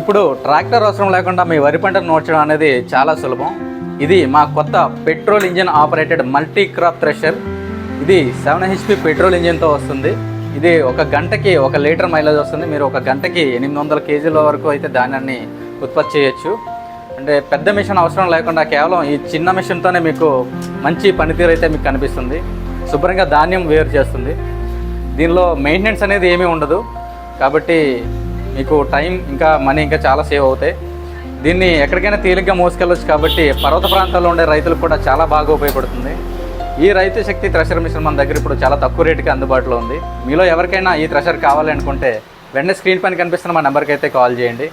ఇప్పుడు ట్రాక్టర్ అవసరం లేకుండా మీ వరి పంటను నూర్చడం అనేది చాలా సులభం. ఇది మా కొత్త petrol engine operated multi crop thresher. ఇది సెవెన్ హెచ్పి పెట్రోల్ ఇంజిన్తో వస్తుంది. ఇది ఒక గంటకి ఒక లీటర్ మైలేజ్ వస్తుంది. మీరు ఒక గంటకి ఎనిమిది వందల కేజీల వరకు అయితే ధాన్యాన్ని ఉత్పత్తి చేయొచ్చు. అంటే పెద్ద మిషన్ అవసరం లేకుండా కేవలం ఈ చిన్న మిషన్తోనే మీకు మంచి పనితీరు అయితే మీకు కనిపిస్తుంది. శుభ్రంగా ధాన్యం వేరు చేస్తుంది. దీనిలో మెయింటెనెన్స్ అనేది ఏమీ ఉండదు. కాబట్టి మీకు టైం ఇంకా మనీ ఇంకా చాలా సేవ్ అవుతాయి. దీన్ని ఎక్కడికైనా తేలిగ్గా మోసుకెళ్ళొచ్చు కాబట్టి పర్వత ప్రాంతాల్లో ఉండే రైతులకు కూడా చాలా బాగా ఉపయోగపడుతుంది. ఈ రైతు శక్తి థ్రెషర్ మిషన్ మన దగ్గర ఇప్పుడు చాలా తక్కువ రేటుకి అందుబాటులో ఉంది. మీలో ఎవరికైనా ఈ థ్రెషర్ కావాలనుకుంటే వెంటనే స్క్రీన్ పైన కనిపిస్తున్న మా నెంబర్కి అయితే కాల్ చేయండి.